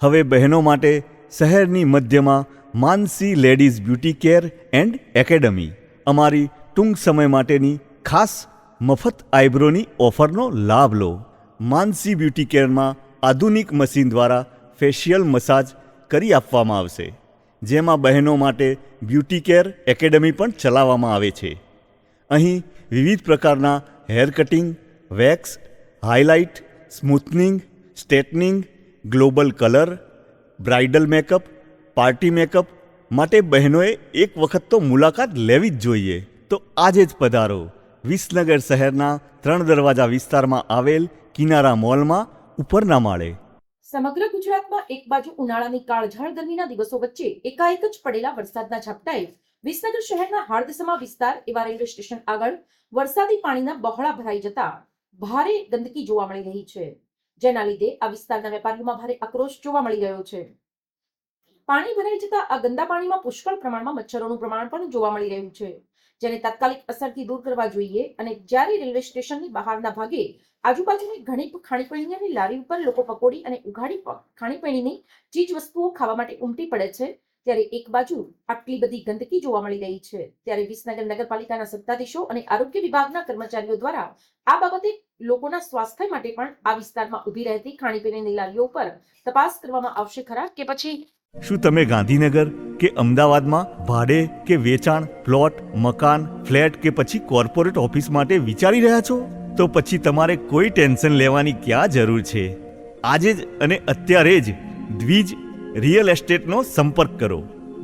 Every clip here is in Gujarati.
હવે બહેનો માટે શહેરની મધ્યમાં Mansi ladies beauty care and academy. અમારી ટૂંક સમય માટેની ખાસ મફત આઈબ્રોની ઓફરનો લાભ લો. માનસી બ્યુટી કેરમાં આધુનિક મશીન દ્વારા ફેશિયલ મસાજ કરી આપવામાં આવશે, જેમાં બહેનો માટે બ્યુટી કેર એકેડમી પણ ચલાવવામાં આવે છે. અહીં વિવિધ પ્રકારના hair cutting, wax, highlight, smoothening, straightening global colour, bridal makeup, party makeup માટે બહેનોએ એક વખત તો મુલાકાત લેવી જ જોઈએ. તો આજે જ પધારો. વિસનગર શહેરના ત્રણ દરવાજા વિસ્તારમાં આવેલ કિનારા મોલમાં ઉપરના માળે. સમગ્ર ગુજરાતમાં એક બાજુ ઉનાળાની કાળઝાળ ગરમીના દિવસો વચ્ચે એકાએક જ પડેલા વરસાદના ઝાપટાએ વિસનગર શહેરના હાર્દસમા વિસ્તાર એવા રેલવે સ્ટેશન આગળ વરસાદી પાણીના બહોળા ભરાઈ જતા ભારે ગંદકી જોવા મળી રહી છે. જેના લીધે આ વિસ્તારના વેપારીઓમાં ભારે આક્રોશ જોવા મળી રહ્યો છે. પાણી ભરાઈ જતા આ ગંદા પાણીમાં પુષ્કળ પ્રમાણમાં મચ્છરોનું પ્રમાણ પણ જોવા મળી રહ્યું છે. જેને તાત્કાલિક અસરથી દૂર કરવા જોઈએ અને જ્યારે રેલવે સ્ટેશનની બહારના ભાગે આજુબાજુની ઘણી ખાણીપીણીની લારી ઉપર લોકો પકોડી અને ઉઘાડી ખાણીપીણીની ચીજ વસ્તુઓ ખાવા માટે ઉમટી પડે છે, ત્યારે એક બાજુ આટલી બધી ગંદકી જોવા મળી રહી છે. ત્યારે વિસનગર નગરપાલિકાના સત્તાધીશો અને આરોગ્ય વિભાગના કર્મચારીઓ દ્વારા આ બાબતે લોકોના સ્વાસ્થ્ય માટે પણ આ વિસ્તારમાં ઊભી રહેતી ખાણીપીણીની લારીઓ પર તપાસ કરવામાં આવશે ખરા કે પછી શું તમે ગાંધીનગર કે અમદાવાદમાં ભાડે કે વેચાણ, પ્લોટ, મકાન, ફ્લેટ કે પછી કોર્પોરેટ ઓફિસ માટે વિચારી રહ્યા છો? તો પછી તમારે કોઈ ટેન્શન લેવાની ક્યાં જરૂર છે? આજે જ અને અત્યારે જ દ્વિજ રિયલ એસ્ટેટનો સંપર્ક કરો.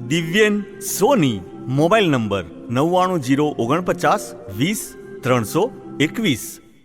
દિવ્યેન સોની, મોબાઈલ નંબર નવ્વાણું જીરો ઓગણપચાસ વીસ ત્રણસો એકવીસ.